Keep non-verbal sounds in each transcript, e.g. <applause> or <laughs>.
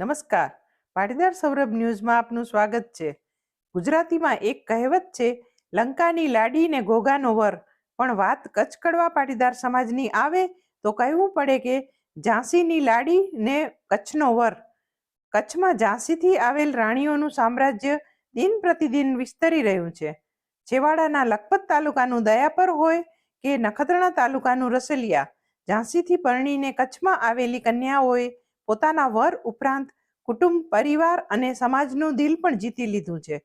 નમસ્કાર પાટીદાર સૌરભ ન્યૂઝમાં આપનું સ્વાગત છે ગુજરાતીમાં એક કહેવત છે લંકાની લાડી ને ઘોઘાનો વર પણ વાત કચ્છકડવા પાટીદાર સમાજની આવે તો કહેવું પડે કે ઝાંસીની લાડી ને કચ્છનો વર કચ્છમાં ઝાંસીથી આવેલ રાણીઓનું સામ્રાજ્ય દિન પ્રતિદિન વિસ્તરી રહ્યું છે છેવાડાના લખપત તાલુકાનું દયાપર હોય કે નખત્રાણા તાલુકાનું રસલિયા ઝાંસીથી પરણીને કચ્છમાં આવેલી કન્યાઓએ પોતાના વર ઉપરાંત કુટુંબ પરિવાર અને સમાજનું દિલ પણ જીતી લીધું છે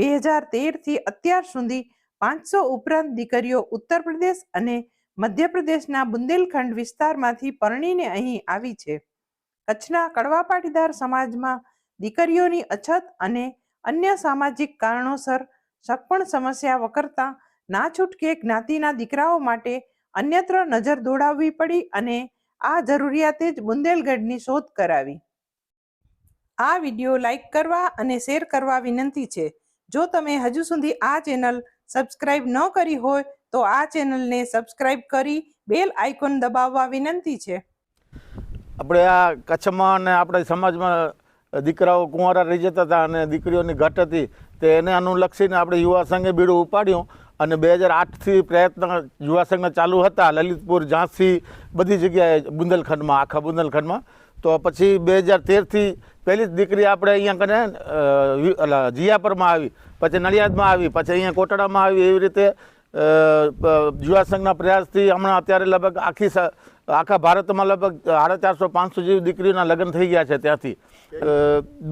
બે હજાર તેરથી અત્યાર સુધી પાંચસો ઉપરાંત દીકરીઓ ઉત્તર પ્રદેશ અને મધ્યપ્રદેશના બુંદેલખંડ વિસ્તારમાંથી પરણીને અહીં આવી છે કચ્છના કડવા પાટીદાર સમાજમાં દીકરીઓની અછત અને અન્ય સામાજિક કારણોસર સગપણ સમસ્યા વકરતા ના છૂટકે જ્ઞાતિના દીકરાઓ માટે અન્યત્ર નજર દોડાવવી પડી અને આ જરૂરિયાતે જ બુંદેલગઢની શોધ કરાવી આ વિડીયો લાઈક કરવા અને શેર કરવા વિનંતી છે જો તમે હજુ સુધી આ ચેનલ સબસ્ક્રાઇબ ન કરી હોય તો આ ચેનલને સબસ્ક્રાઇબ કરી બેલ આઇકોન દબાવવા વિનંતી છે આપણે આ કચ્છમાં અને આપણા સમાજમાં દીકરાઓ કુંવારા રહી જતા હતા અને દીકરીઓની ઘટ હતી તે એને અનુલક્ષીને આપણે યુવા સંઘે બીડું ઉપાડ્યું અને બે હજાર આઠથી પ્રયત્ન યુવાસંઘના ચાલુ હતા લલિતપુર ઝાંસી બધી જગ્યાએ બુંદલખંડમાં આખા બુંદલખંડમાં તો પછી બે હજાર તેરથી પહેલી જ દીકરી આપણે અહીંયા કને જીયાપરમાં આવી પછી નડિયાદમાં આવી પછી અહીંયા કોટડામાં આવી એવી રીતે યુવાસંઘના પ્રયાસથી હમણાં અત્યારે લગભગ આખી આખા ભારતમાં લગભગ સાડા ચારસો પાંચસો જેવી દીકરીઓના લગ્ન થઈ ગયા છે ત્યાંથી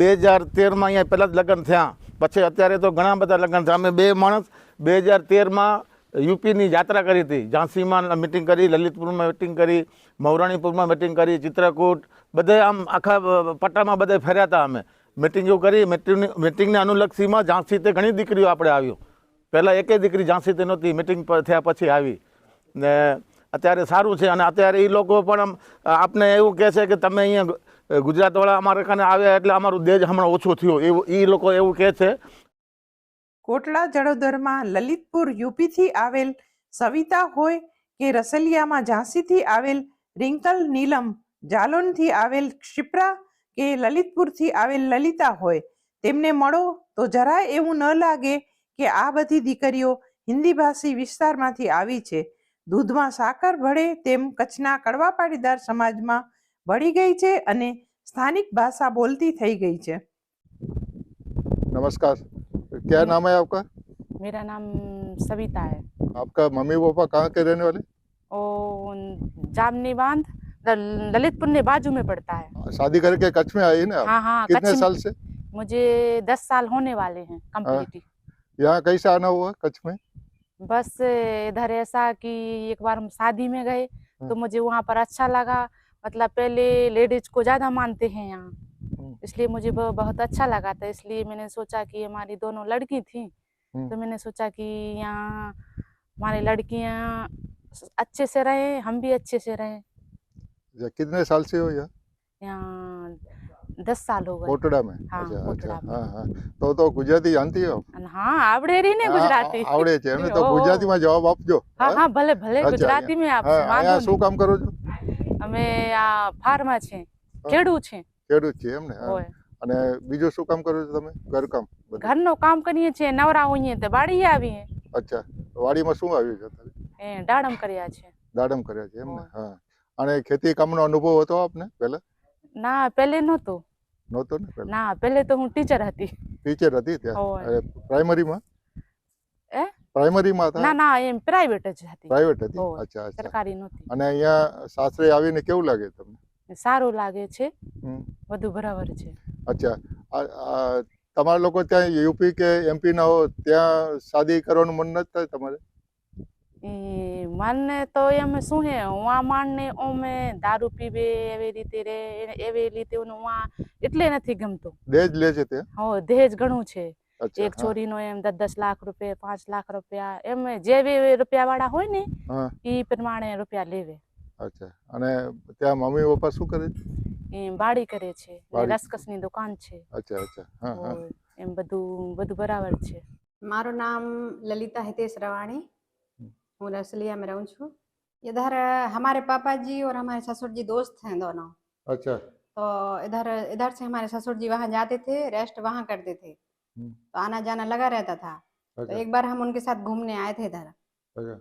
બે હજાર તેરમાં અહીંયા પહેલાં જ લગ્ન થયા પછી અત્યારે તો ઘણા બધા લગ્ન થયા અમે બે માણસ બે હજાર તેરમાં યુપીની યાત્રા કરી હતી ઝાંસીમાં મિટિંગ કરી લલિતપુરમાં મિટિંગ કરી મૌરાણીપુરમાં મિટિંગ કરી ચિત્રકૂટ બધે આમ આખા પટ્ટામાં બધે ફેર્યા હતા અમે મિટિંગો કરી મિટિંગ મિટિંગને અનુલક્ષીમાં ઝાંસી તે ઘણી દીકરીઓ આપણે આવ્યું પહેલાં એકે દીકરી ઝાંસી તે નહોતી મિટિંગ થયા પછી આવી ને અત્યારે સારું છે અને અત્યારે એ લોકો પણ આપને એવું કહે છે કે તમે અહીંયા ગુજરાતવાળા અમારે કાને આવ્યા એટલે અમારું દેજ હમણાં ઓછું થયું એવું એ લોકો એવું કહે છે કોટલા જડોદરમાં લલિતપુર યુપીથી આવેલ સવિતા હોય કે રસલિયામાં ઝાંસીથી આવેલ રિંકલ નીલમ જાલોનથી આવેલ ક્ષિપ્રા કે લલિતપુરથી આવેલ લલિતા હોય તેમને મળો તો જરાય એવું ન લાગે કે આ બધી દીકરીઓ હિન્દી ભાષી વિસ્તારમાંથી આવી છે દૂધમાં સાકર ભળે તેમ કચ્છના કડવા પાટીદાર સમાજમાં ભળી ગઈ છે અને સ્થાનિક ભાષા બોલતી થઈ ગઈ છે નમસ્કાર क्या नाम है आपका मेरा नाम सविता है आपका मम्मी पापा कहाँ के रहने वाले ओ जामनी बांध ललितपुर ने बाजू में पड़ता है हाँ, शादी करके कच्छ में आई ना हाँ हाँ कितने साल से मुझे दस साल होने वाले हैं कम्प्लीट हाँ। यहाँ कैसे आना हुआ कच्छ में बस इधर ऐसा कि एक बार हम शादी में गए तो हाँ। मुझे वहाँ पर अच्छा लगा मतलब पहले लेडीज को ज्यादा मानते हैं यहाँ हम्म। इसलिए मुझे बहुत अच्छा लगा था इसलिए मैंने सोचा कि हमारी दोनों लड़की थी तो हम्म। मैंने सोचा कि यहाँ हमारी लड़कियाँ अच्छे से रहे हम भी अच्छे से रहे कितने साल से हो यहाँ यहाँ दस साल हो गए कोटड़ा में हाँ, अच्छा, कोटड़ा अच्छा, में। हाँ, हाँ. તો તો ગુજરાતી જાણતી હો હા આવડે રે ને ગુજરાતી આવડે છે એમને તો ગુજરાતીમાં જવાબ આપજો હા હા ભલે ભલે ગુજરાતીમાં આપ શું કામ ખેડૂત છે એમ ને અને બીજું શું કામ કરો છો તમે ઘરકામ ઘરનું કામ કરીએ છીએ નવરા હોઈએ તો વાડીએ આવીએ અચ્છા વાડીમાં શું આવ્યું છે અત્યારે એ દાડમ કર્યા છે દાડમ કર્યા છે એમ ને હા અને ખેતી કામનો અનુભવ હતો આપને પહેલા ના પહેલે નહોતો નહોતો ને ના પહેલે તો હું ટીચર હતી ટીચર હતી ત્યાં પ્રાઇમરીમાં એ પ્રાઇમરીમાં હતા ના ના એમ પ્રાઇવેટ જ હતી પ્રાઇવેટ હતી અચ્છા અચ્છા સરકારી નહોતી અને અહીંયા સાસરે આવીને કેવું લાગે તમને સારું લાગે છે હમ વધુ બરાબર છે અચ્છા તમારા લોકો ત્યાં યુપી કે એમપી ના હો ત્યાં શાદી કરવાનું મન નથી થાય તમારે માનને તો એમ શું હે વા માનને ઓમે દારૂ પીવે એવી રીતે રે એવી રીતે વા એટલે નથી ગમતો દહેજ લે છે તે હો દહેજ ઘણું છે એક છોરીનો એમ દસ દસ લાખ રૂપિયા પાંચ લાખ રૂપિયા એમ જે વે રૂપિયા વાળા હોય ને એ પ્રમાણે રૂપિયા લેવે અચ્છા અને ત્યાં મમ્મી પપ્પા શું કરે વાડી કરે છે રસકસની દુકાન છે અચ્છા અચ્છા હા હા એમ બધું બધું બરાબર છે મારું નામ લલિતા હિતેશ રવાણી હું रसलिया में रहूं છું इधर हमारे पापा जी और हमारे ससुर जी दोस्त हैं दोनों अच्छा तो इधर इधर से हमारे ससुर जी वहाँ जाते थे रेस्ट वहाँ करते थे तो आना जाना लगा रहता था अच्छा। तो एक बार हम उनके साथ घूमने आए थे इधर अच्छा।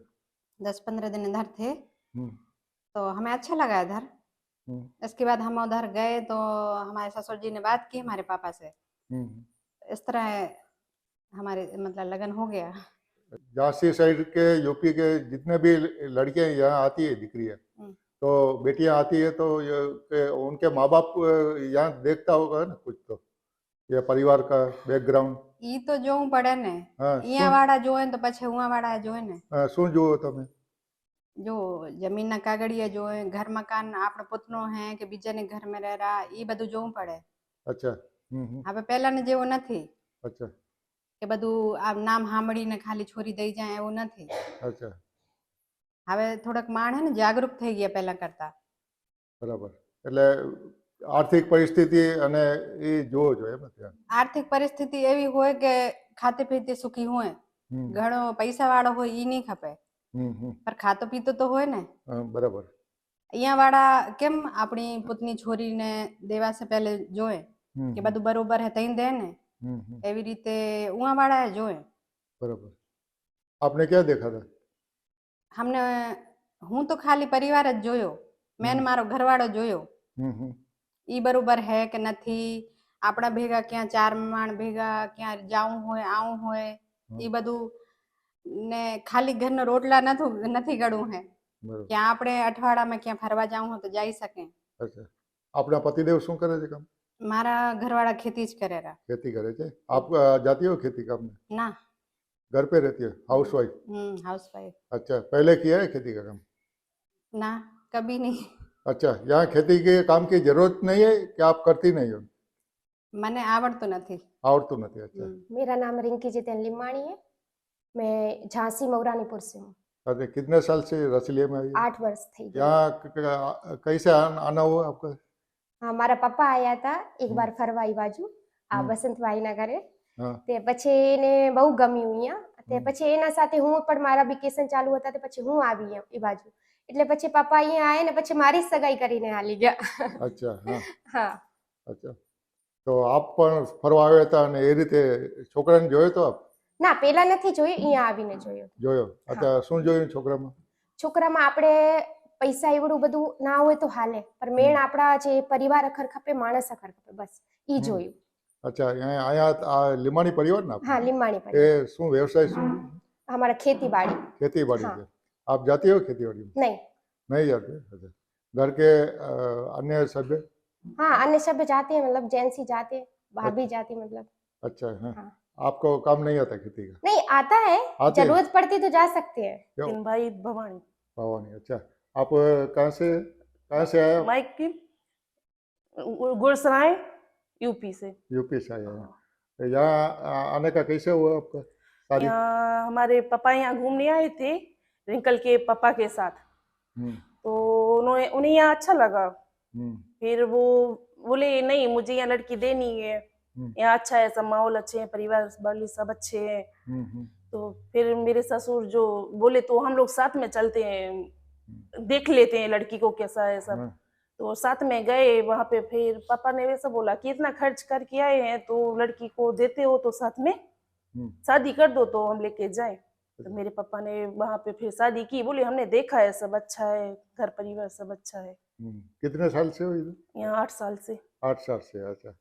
दस पंद्रह दिन इधर थे तो हमें अच्छा लगा इधर हम्म। इसके बाद हम उधर गए तो हमारे ससुर जी ने बात की हमारे पापा से हम्म। इस तरह हमारे मतलब लगन हो गया झांसी साइड के यूपी के जितने भी लड़के यहाँ आती है दिख रही है हम्म। तो बेटियां आती है तो ये उनके माँ बाप यहाँ देखता होगा ना कुछ तो ये परिवार का बैकग्राउंड ये तो जो पड़े ने यहाँ वाड़ा जो है तो पछे वहाँ वाड़ा जो है ना हाँ, सुन जो तो तुम्हें જો જમીનના કાગળિયા જો ઘર મકાન આપણો પોતનો હે કે બીજાને ઘર મે રહેરા એ બધું જોવું પડે અચ્છા હવે પહેલાને જેવો નથી અચ્છા કે બધું આ નામ સાંભળીને ખાલી છોરી દઈ જાય એવું નથી અચ્છા હવે થોડક માણ હે ને જાગૃત થઈ ગયા પહેલા કરતા બરાબર એટલે આર્થિક પરિસ્થિતિ અને એ જોવો જોઈએ આર્થિક પરિસ્થિતિ એવી હોય કે ખાતે પીતે સુખી હોય ઘણો પૈસા વાળો હોય એ નહીં ખપે પર ખાતો પીતો તો હોય ને બરાબર અહીંયા વાળા કેમ આપણી પોતની છોરીને દેવાસે પહેલે જોએ કે બધું બરોબર હે તઈ દે ને એવી રીતે ઉવા વાળા જોએ બરાબર આપને ક્યાં દેખા હતા हमने હું તો ખાલી પરિવાર જ જોયો મેં મારો ઘરવાળો જોયો ઈ બરોબર હે કે નથી આપણા ભેગા ક્યાં ચાર માણ ભેગા ક્યાં જાવું હોય આવું હોય એ બધું ને ખાલી ઘરનો રોટલા નથી નથી ગળવું હે ત્યાં આપણે અઠવાડામાં ક્યાં ફરવા જવું હોય તો જઈ શકે આપણા પતિદેવ શું કરે છે કામ મારા ઘરવાળા ખેતી જ કરે રા ખેતી કરે છે આપ જાતી હો ખેતી કામ ના घर पे रहती है हाउस वाइफ हाउस वाइफ अच्छा पहले किया है खेती का काम ना कभी नहीं अच्छा यहाँ खेती के काम की जरूरत नहीं है कि आप करती नहीं हो मैंने आवड़तू नहीं आवड़तू नहीं अच्छा मेरा नाम रिंकी जितेन लिमाणी है મે ઝાંસી મૌરાનીપુર સે હું એટલે કેટને સાલ સે રસલીયા મે આયે 8 વર્ષ થઈ ગયા કઈસે આનાવ આપકો હા મારા પપ્પા આયાતા એક બાર ફરવાઈવાજુ આ બસંત વાહી નગરે તે પછી ને બહુ ગમી હું અહીંયા તે પછી એના સાથી હું પણ મારા બિકેશન ચાલુ હતા તે પછી હું આવી અહીં બાજુ એટલે પછી પપ્પા અહીં આયા ને પછી મારી સગાઈ કરીને આલી ગયા અચ્છા હા હા અચ્છા તો આપ પણ ફરવા આવતા અને એ રીતે છોકરાને જોયો તો ના પેલા નથી જોયું અહીંયા આવીને જોયું જોયો અત્યારે શું જોયું છોકરામાં છોકરામાં આપણે પૈસા એવડું બધું ના હોય તો હાલે પણ મેન આપણા જે પરિવાર અખર ખપે માણસ અખર ખપે બસ ઈ જોયું અચ્છા અહીંયા આ લીમાણી પરિવાર ના હા લીમાણી પરિવાર એ શું વ્યવસાય શું અમારા ખેતીવાડી ખેતીવાડી છે આપ જાતી હો ખેતીવાડી નહીં નહીં જાતી અચ્છા घर के अन्य સભ્ય हाँ अन्य सभ्य જાતે हैं मतलब जेंसी जाते हैं भाभी जाती मतलब आपको काम नहीं आता खेती का नहीं आता है जरूरत पड़ती तो जा सकते हैं भाई भवानी भवानी अच्छा आप कहाँ से कहाँ से आए माइक की गुड़सराय यूपी से यूपी से आए हैं तो यहाँ आने का कैसे हुआ आपका यहाँ हमारे पापा यहाँ घूमने आए थे रिंकल के पापा के साथ हम्म। तो उन्होंने उन्हें यहाँ अच्छा लगा हम्म। फिर वो बोले नहीं मुझे यहाँ लड़की देनी है हम्म। यहाँ अच्छा है सब माहौल अच्छे हैं परिवार वाले सब अच्छे हैं हम्म, हम्म। तो फिर मेरे ससुर जो बोले तो हम लोग साथ में चलते हैं देख लेते हैं लड़की को कैसा है सब हाँ। तो साथ में गए वहाँ पे फिर पापा ने वैसा बोला कि इतना खर्च करके आए हैं तो लड़की को देते हो तो साथ में शादी कर दो तो हम लेके जाए तो अच्छा। मेरे पापा ने वहाँ पे फिर शादी की बोले हमने देखा है सब अच्छा है घर परिवार सब अच्छा है कितने साल से हो यहाँ आठ साल से आठ साल से अच्छा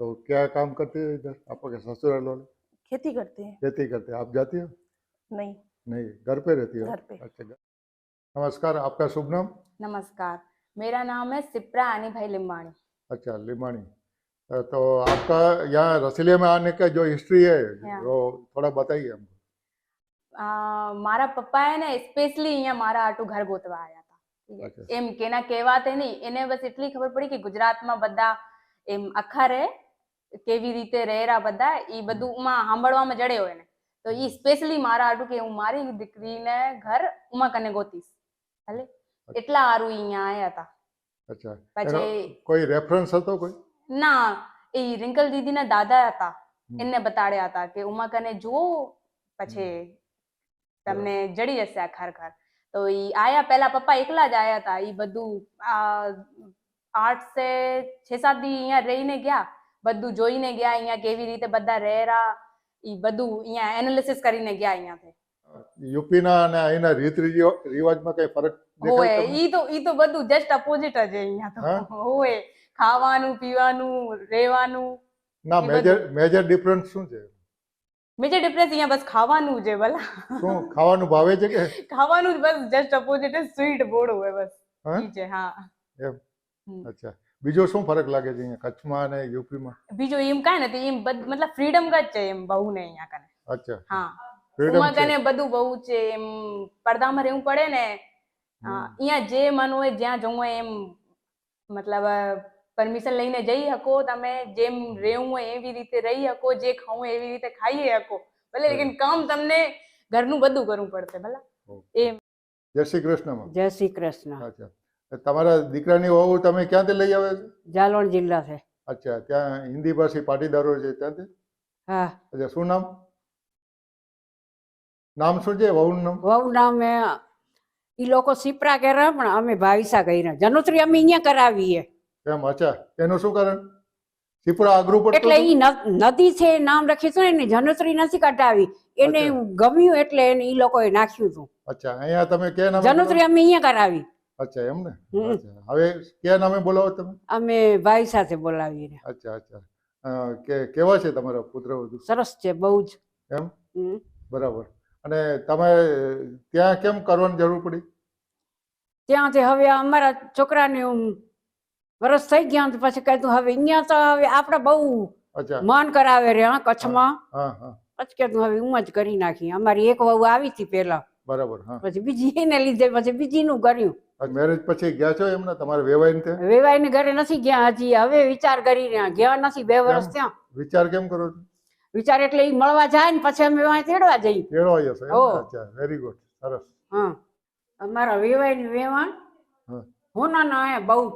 तो क्या काम करते हैं इधर आपके ससुराल वाले खेती करते हैं खेती करते हैं आप जाती हो नहीं नहीं घर पे रहती हो घर पे अच्छा नमस्कार आपका शुभ नाम नमस्कार मेरा नाम है सिप्रा आनी भाई लिम्बाणी अच्छा लिम्बाणी तो आपका यहाँ रसीलिया में आने का जो हिस्ट्री है हाँ। वो थोड़ा बताइए हमको मारा पप्पा है મારા પપ્પાએ ને સ્પેશલી અહીંયા મારા આટું ઘર ગોતવા एम હતા એમ કેના नहीं इन्हें बस इतनी खबर पड़ी कि गुजरात में બધા एम अखर है કેવી રીતે રહેરા બધા એ બધું ઉમા સાંભળવામાં જડે હોય ને તો એ સ્પેશિયલી મારા હાટું કે હું મારી દીકરીને ઘર ઉમા કને ગોતીશ ભલે એટલા સારું અહીંયા આવ્યા હતા પછી કોઈ રેફરન્સ હતો કોઈ ના એ રિંકલ દીદીના દાદા હતા એને બતાડ્યા હતા કે ઉમા કને જુઓ પછી તમને જડી જશે આ ખરેખર તો એ આયા પહેલા પપ્પા એકલા જ આયા હતા એ બધું આઠ સે છ સાત દી અહીંયા રહીને ગયા બધું જોઈને ગયા અહીંયા કેવી રીતે બધા રહેરા એ બધું અહીંયા એનાલિસિસ કરીને ગયા અહીંયા યુપીના અને અહીંના રીત રિવાજમાં કઈ ફરક હોય ઈ તો ઈ તો બધું જસ્ટ અપોઝિટ જ અહીંયા તો હોય ખાવાનું પીવાનું રહેવાનું ના મેજર મેજર ડિફરન્સ શું છે મેજર ડિફરન્સ અહીંયા બસ ખાવાનું છે ભલા શું ખાવાનું ભાવે છે કે <laughs> ખાવાનું બસ જસ્ટ અપોઝિટ સ્વીટ બોર્ડ હોય બસ ઈ છે હા એમ અચ્છા બીજો શું ફરક લાગે છે અહીંયા કચ્છમાં અને યુપીમાં બીજું એમ કાંઈ નથી એમ મતલબ ફ્રીડમ જ છે એમ બહુ ને અહીંયા કને અચ્છા હા Freedom કને બધું બહુ છે એમ પડદામાં રહેવું પડે ને અહીંયા જે મન હોય જ્યાં જવું હોય એમ મતલબ પરમિશન લઈને જઈ શકો તમે જેમ રહેવું હોય એવી રીતે રહી શકો જે ખાવું હોય એવી રીતે ખાઈ શકો ભલે લેકિન કામ તમને ઘરનું બધું કરવું પડશે ભલા જય શ્રી કૃષ્ણમાં જય શ્રી કૃષ્ણ અચ્છા તમારા દીકરાની વહુ તમે ક્યાંથી લઈ આવ્યા છો જિલ્લા છે અચ્છા ત્યાં હિન્દી ભાષી પાટીદારો છે ત્યાંથી હા અચ્છા શું નામ નામ શું છે વહુનું નામ વહુ નામ એ લોકો સિપરા કરે પણ અમે ભાવિસા કહીને જનુત્રી અમે અહીંયા કરાવીએ એમ અચ્છા એનું શું કારણ સિપરા અઘરું પડતું એટલે ઈ નદી છે નામ રાખ્યું છે ને જનુત્રી નથી કટાવી એને ગમ્યું એટલે એને ઈ લોકોએ નાખ્યું હતું અચ્છા અહીંયા તમે કે નામ જનુત્રી અમે અહીંયા કરાવી અચ્છા એમ ને હવે ક્યાં નામે બોલાવો તમે અમે ભાઈ સાથે બોલાવીએ અચ્છા અચ્છા કે કેવા છે તમારો પુત્ર વધુ સરસ છે બહુ જ એમ બરાબર અને તમે ત્યાં કેમ કરવાની જરૂર પડી ત્યાંથી હવે અમારા છોકરાને વરસ થઈ ગયા પછી કહેતું હવે અહીંયા તો હવે આપણે બહુ મન કરાવે રે હા કચ્છમાં પછી કહેતું હવે હું જ કરી નાખી અમારી એક વહુ આવી હતી પેલા બરાબર પછી બીજી એને લીધે પછી બીજીનું કર્યું મેરેજ પછી ગયા છો એમને તમારે વેવાઈને તે વેવાઈને ઘરે નથી ગયા હજી હવે વિચાર કરી રહ્યા ગયા નથી બે વર્ષ ત્યાં વિચાર કેમ કરો છો વિચાર એટલે એ મળવા જાય ને પછી અમે વાંહે તેડવા જઈએ તેડવા જશો અચ્છા વેરી ગુડ સરસ હા અમારા વેવાઈને વેવાણ હું ના હે બહુ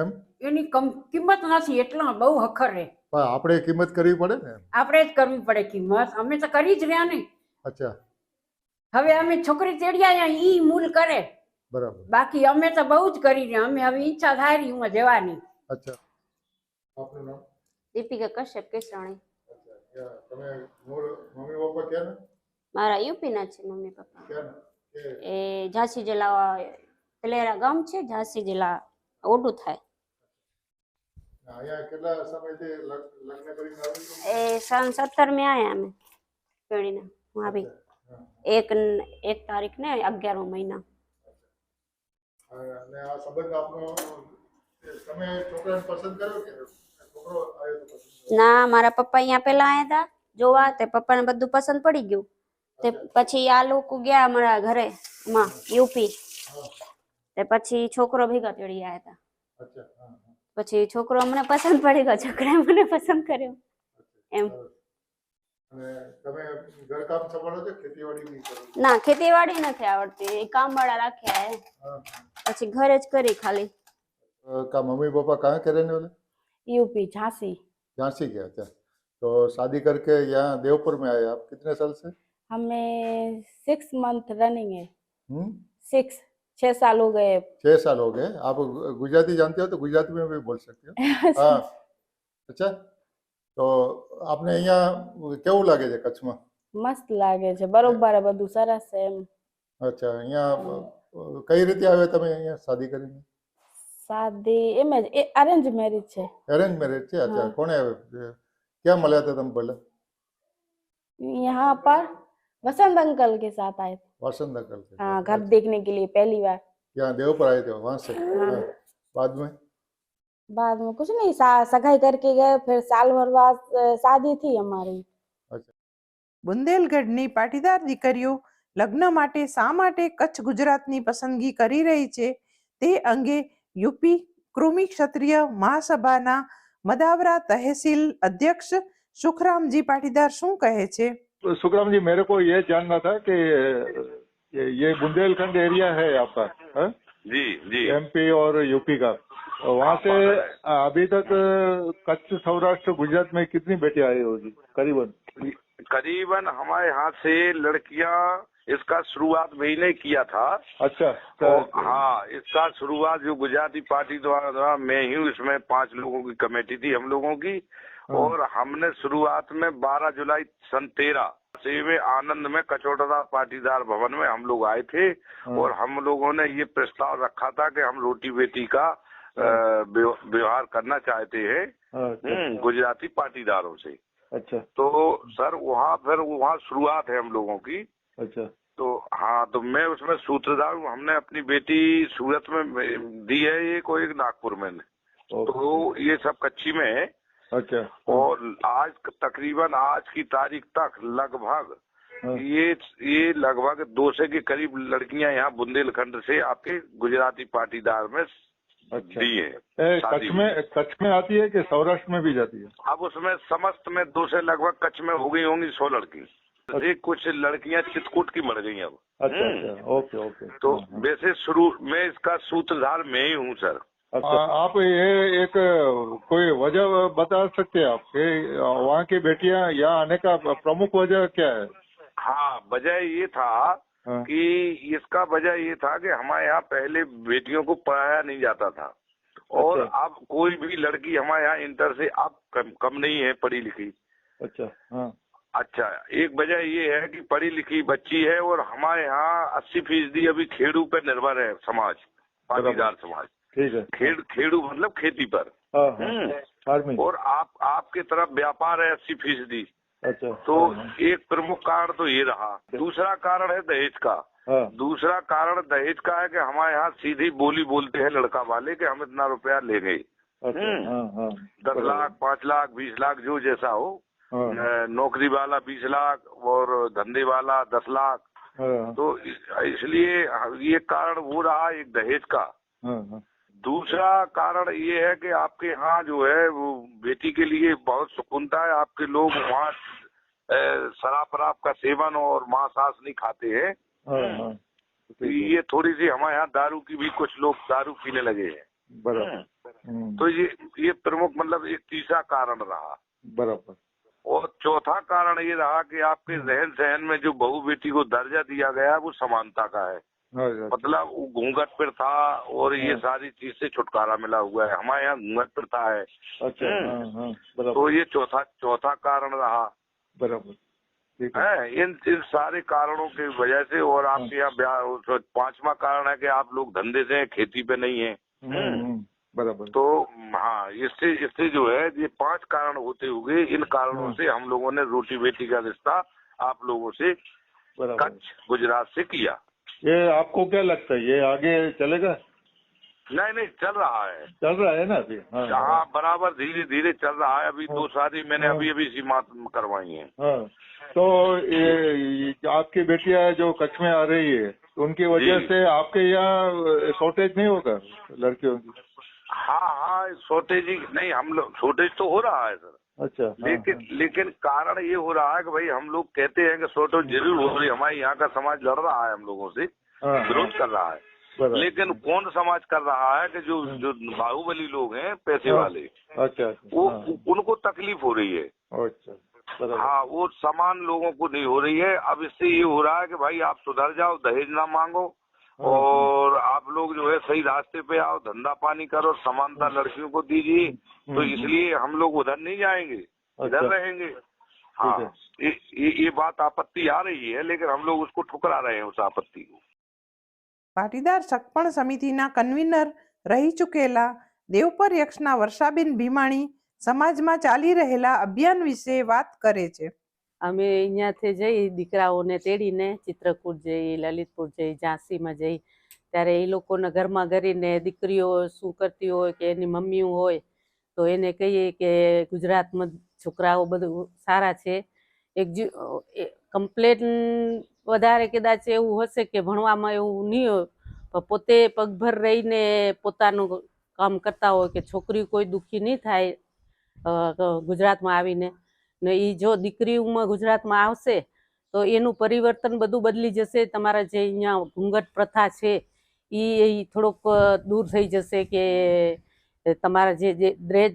એમ એની કમ કિંમત નથી એટલો બહુ હખર રે પણ આપણે કિંમત કરવી પડે ને આપણે જ કરવી પડે કિંમત અમે તો કરી જ રહ્યા ને અચ્છા હવે અમે છોકરી તેડ્યા એ મૂલ કરે બરાબર બાકી અમે તો બહુ જ કરી રહ્યા અમે હવે ઈચ્છા ધારી હું જવાની અચ્છા આપનું નામ દીપિકા કશ્યપ કેસરાણી તમે મમ્મી પપ્પા ક્યાં મારા યુપી ના છે મમ્મી પપ્પા એ ઝાંસી જિલ્લા તલેરા ગામ છે ઝાંસી જિલ્લા ઓડું થાય એ સન સત્તર મે આયા અમે પેણીના હું આવી એક એક તારીખ ને અગિયારમો મહિના અને આ સંબંધ આપનો તમે છોકરાને પસંદ કર્યો કે છોકરો આવ્યો તો પસંદ ના મારા પપ્પા અહીંયા પહેલા આયા હતા જોવા તે પપ્પાને બધું પસંદ પડી ગયું તે પછી આ લોકો ગયા અમારા ઘરે માં યુપી તે પછી છોકરો ભેગા તેડી આવ્યા હતા પછી છોકરો અમને પસંદ પડી ગયો છોકરાએ મને પસંદ કર્યો એમ ના ખેતીવાડી નથી આવડતી કામ વાળા રાખ્યા પછી ઘરે જ કરી ખાલી का मम्मी पापा कहाँ के रहने वाले यूपी झांसी झांसी के अच्छा तो शादी करके यहाँ देवपुर में आए आप कितने साल से हमें सिक्स मंथ रनिंग है सिक्स छह साल हो गए छह साल हो गए आप गुजराती जानते हो तो गुजराती में भी बोल सकते हो हाँ अच्छा તો આપને અહીંયા કેવું લાગે છે કચ્છમાં મસ્ત લાગે છે બરોબર બધું સરસ છે એમ અચ્છા અહીંયા કઈ રીતે આવ્યા તમે અહીંયા શાદી કરીને શાદી એમ જ એ અરેન્જ મેરેજ છે અરેન્જ મેરેજ છે અચ્છા કોને ક્યાં મળ્યા હતા તમે પહેલા यहाँ पर वसंत अंकल के साथ आए थे वसंत अंकल के हाँ घर देखने के लिए पहली बार यहाँ देव पर आए थे वहां से बाद में बाद में कुछ नहीं सगाई करके गए फिर साल भर बाद शादी थी हमारी अच्छा बुंदेलगढ़ ની પાટીદાર દીકરીઓ लग्न माटे सा माटे कच्छ गुजरात नी पसंदी की करी रही छे ते અંગે यूपी क्रमी क्षत्रिय महासभा ना मदावरा तहसील अध्यक्ष सुखराम जी पाटीदार શું કહે છે સુખરામજી મેરેકો યે જાણ ન થા કે યે ગુંદેલખંડ એરિયા હે આપકા હં જી જી एमपी ઓર યુપી કા વહા સે અભી તક કચ્છ સૌરાષ્ટ્ર ગુજરાત મે કેટલી બેટી આઈ હોગી કરીબત करीबन हमारे यहाँ से लड़कियाँ इसका शुरुआत भी ने किया था अच्छा तो हाँ इसका शुरुआत जो गुजराती पार्टी द्वारा था मैं ही उसमें पांच लोगों की कमेटी थी हम लोगों की हाँ। और हमने शुरुआत में 12 जुलाई सन तेरह से में आनंद में कचौटादार पाटीदार भवन में हम लोग आए थे हाँ। और हम लोगों ने ये प्रस्ताव रखा था कि हम रोटी बेटी का हाँ। व्यवहार करना चाहते हैं अच्छा। हम्म, गुजराती पाटीदारों से अच्छा तो सर वहाँ फिर वहाँ शुरुआत है हम लोगों की अच्छा तो हाँ तो मैं उसमें सूत्रधार हूँ हमने अपनी बेटी सूरत में दी है ये कोई नागपुर में तो ये सब कच्ची में है अच्छा और आज तकरीबन आज की तारीख तक लगभग हाँ। ये ये लगभग दो सौ के करीब लड़कियां यहाँ बुंदेलखंड से आपके गुजराती पाटीदार में अच्छा ए, कच्छ में कच्छ में आती है कि सौराष्ट्र में भी जाती है अब उसमें समस्त में दो से लगभग कच्छ में हो गई होंगी सौ लड़की अच्छा। कुछ लड़कियां चितकूट की मर गई अब अच्छा, हम्म। अच्छा ओके ओके तो हाँ, हाँ। वैसे शुरू मैं इसका सूत्रधार मैं ही हूँ सर अच्छा आप ये एक कोई वजह बता सकते हैं आप वहाँ की बेटिया यहाँ आने का प्रमुख वजह क्या है हाँ वजह ये था हाँ। कि इसका वजह ये था कि हमारे यहाँ पहले बेटियों को पढ़ाया नहीं जाता था और अच्छा। अब कोई भी लड़की हमारे यहाँ इंटर से अब कम, कम नहीं है पढ़ी लिखी अच्छा हाँ। अच्छा एक वजह ये है कि पढ़ी लिखी बच्ची है और हमारे यहाँ अस्सी फीसदी अभी खेड़ू पर निर्भर है समाज पाटीदार समाज खेड़ खेड़ू मतलब खेती पर हाँ, हाँ। हम्म। और आप आपके तरफ व्यापार है अस्सी फीसदी अच्छा तो एक प्रमुख कारण तो ये रहा दूसरा कारण है दहेज का हाँ। दूसरा कारण दहेज का है कि हमारे यहाँ सीधी बोली बोलते हैं लड़का वाले कि हम इतना रुपया लेंगे अच्छा, हम्म। हाँ, हाँ। दस लाख पाँच लाख बीस लाख जो जैसा हो नौकरी वाला बीस लाख और धंधे वाला दस लाख तो इसलिए ये कारण वो रहा एक दहेज का दूसरा कारण ये है कि आपके यहाँ जो है वो बेटी के लिए बहुत सुकूनता है आपके लोग वहाँ शराब शराब का सेवन और आस नहीं खाते हैं हाँ, हाँ। तो ये थोड़ी सी हमारे यहाँ दारू की भी कुछ लोग दारू पीने लगे हैं बराबर हाँ। हम्म। तो ये ये प्रमुख मतलब एक तीसरा कारण रहा बराबर और चौथा कारण ये रहा कि आपके हम्म। रहन सहन में जो बहू बेटी को दर्जा दिया गया है वो समानता का है अच्छा। मतलब वो घूंघट था और ये हाँ। सारी चीज से छुटकारा मिला हुआ है हमारे यहाँ घूंघट था है अच्छा हम्म। हाँ, हाँ, तो ये चौथा चौथा कारण रहा बराबर है इन इन सारे कारणों की वजह से और हाँ। आपके यहाँ पांचवा कारण है कि आप लोग धंधे से खेती पे नहीं है हम्म, हम्म। बराबर तो हाँ इससे इससे जो है ये पांच कारण होते हुए इन कारणों हाँ। से हम लोगों ने रोटी बेटी का रिश्ता आप लोगों से कच्छ गुजरात से किया ये आपको क्या लगता है ये आगे चलेगा नहीं नहीं चल रहा है चल रहा है ना अभी हाँ, हाँ बराबर धीरे धीरे चल रहा है अभी हाँ, दो सारी मैंने हाँ, अभी अभी सीमा करवाई है हाँ, तो ये, आपकी बेटिया जो कच्छ में आ रही है उनकी वजह से आपके यहाँ शॉर्टेज नहीं होगा लड़कियों की हाँ हाँ शॉर्टेज नहीं हम लोग शॉर्टेज तो हो रहा है सर अच्छा हाँ, लेकिन हाँ, लेकिन कारण ये हो रहा है कि भाई हम लोग कहते हैं कि सोटो जरूर हो रही हमारे यहाँ का समाज लड़ रहा है हम लोगों से हाँ, हाँ। विरोध कर रहा है लेकिन कौन समाज कर रहा है कि जो जो बाहुबली लोग हैं पैसे वाले अच्छा, अच्छा वो उनको तकलीफ हो रही है अच्छा हाँ वो समान लोगों को नहीं हो रही है अब इससे ये हो रहा है कि भाई आप सुधर जाओ दहेज ना मांगो हाँ, हाँ। और आप लोग जो है सही रास्ते पे आओ धंधा पानी करो समानता हाँ। लड़कियों को दीजिए हम्म, तो हम्म। इसलिए हम लोग उधर नहीं जाएंगे इधर अच्छा। रहेंगे हाँ ये, ये बात आपत्ति आ रही है लेकिन हम लोग उसको ठुकरा रहे हैं उस आपत्ति को पाटीदार सकपण પાટીદાર कन्वीनर रही चुकेला રહી ચૂકેલા દેવપર યક્ષના વર્ષાબેન ભીમાણી समाज ચાલી चाली रहे अभियान विषय बात करे અમે અહીંયાથી જઈ દીકરાઓને તેડીને ચિત્રકૂટ જઈ લલિતપુર જઈ ઝાંસીમાં જઈ ત્યારે એ લોકોના ઘરમાં કરીને દીકરીઓ શું કરતી હોય કે એની મમ્મીઓ હોય તો એને કહીએ કે ગુજરાતમાં છોકરાઓ બધું સારા છે એક કમ્પ્લેટ વધારે કદાચ એવું હશે કે ભણવામાં એવું નહીં હોય પોતે પગભર રહીને પોતાનું કામ કરતા હોય કે છોકરી કોઈ દુઃખી નહીં થાય ગુજરાતમાં આવીને ને એ જો દીકરી ઉંમર ગુજરાતમાં આવશે તો એનું પરિવર્તન બધું બદલી જશે તમારા જે અહીંયા ઘૂંઘટ પ્રથા છે એ થોડોક દૂર થઈ જશે કે તમારા જે દ્રેજ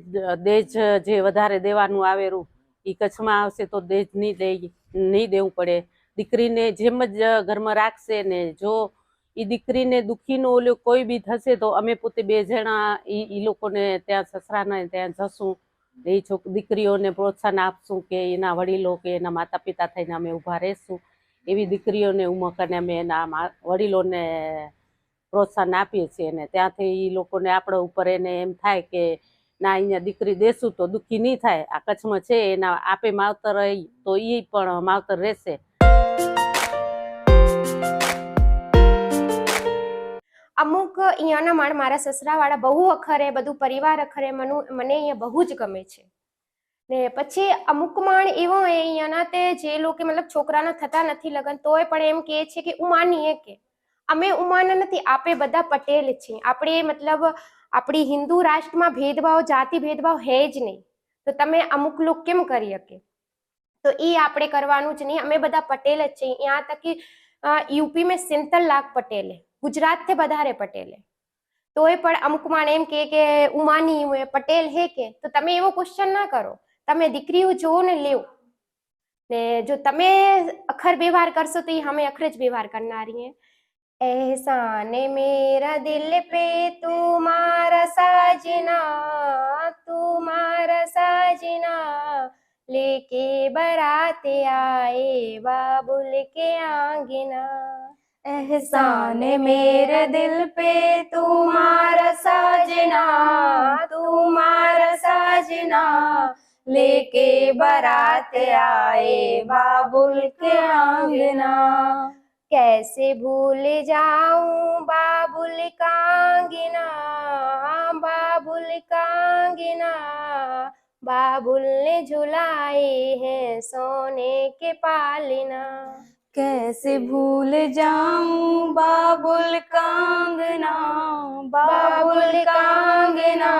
દેજ જે વધારે દેવાનું આવેરું એ કચ્છમાં આવશે તો દેજ નહીં દે નહીં દેવું પડે દીકરીને જેમ જ ઘરમાં રાખશે ને જો એ દીકરીને દુઃખીનો ઓલો કોઈ બી થશે તો અમે પોતે બે જણા એ લોકોને ત્યાં સસરાને ત્યાં જશું એ છોક દીકરીઓને પ્રોત્સાહન આપશું કે એના વડીલો કે એના માતા પિતા થઈને અમે ઊભા રહેશું એવી દીકરીઓને ઉમકને અમે એના વડીલોને પ્રોત્સાહન આપીએ છીએ અને ત્યાંથી એ લોકોને આપણા ઉપર એને એમ થાય કે ના અહીંયા દીકરી દેશું તો દુઃખી નહીં થાય આ કચ્છમાં છે એના આપે માવતર રહી તો એ પણ માવતર રહેશે અમુક અહીંયાના માણ મારા સસરાવાળા બહુ અખરે બધું પરિવાર અખરે મનુ મને અહીંયા બહુ જ ગમે છે ને પછી અમુક માણ એવો એ અહીંયાના તે જે લોકો મતલબ છોકરાના થતા નથી લગ્ન તોય પણ એમ કહે છે કે ઉમાનીએ કે અમે ઉમાના નથી આપે બધા પટેલ છીએ આપણે મતલબ આપણી હિન્દુ રાષ્ટ્રમાં ભેદભાવ જાતિ ભેદભાવ હે જ નહીં તો તમે અમુક લોક કેમ કરી શકે તો એ આપણે કરવાનું જ નહીં અમે બધા પટેલ જ છીએ ત્યાં તક યુપી મેં સિંતલ લાખ પટેલ હે ગુજરાત થી બહારે પટેલ તો એ પણ અમુક માન એમ કે કે ઉમાની હું પટેલ હે કે તો તમે એવો ક્વેશ્ચન ના કરો તમે દીકરીઓ જોઓને લેવ ને જો તમે અખર બેવાર કરશો તો એ અમે અખર જ બેવાર કરનારી હે એસા ને મેરા દિલ પે તુ માર સાજીના તુ માર સાજીના લેકે બરાતે આએ વા બુલકે આંગના एहसान मेरे दिल पे तू साजना तू मारा साजना लेके बरात आए बाबुल के आंगना कैसे भूल जाऊं बाबुल कांगना बाबुल कांगना बाबुल ने झुलाए हैं सोने के पालना कैसे भूल जाऊं बाबुल कांगना बाबुल कांगना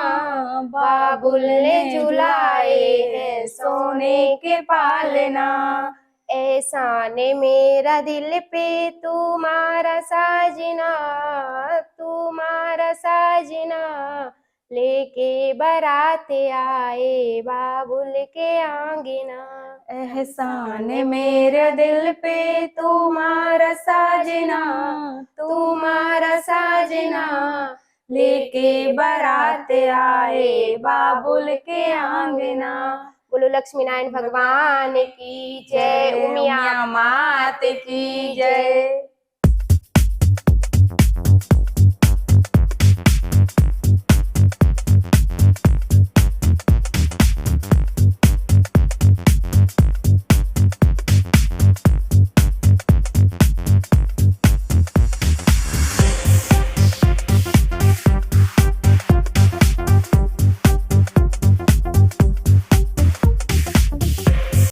बाबुल ने झुलाए है सोने के पालना ने मेरा दिल पे तू मारा साजना तू मारा साजना लेके बराते आए बाबुल के आंगना एहसान मेरे दिल पे तू साजना तू साजना लेके बरात आए बाबुल के आंगना बोलो लक्ष्मी नारायण भगवान की जय उमिया मात की जय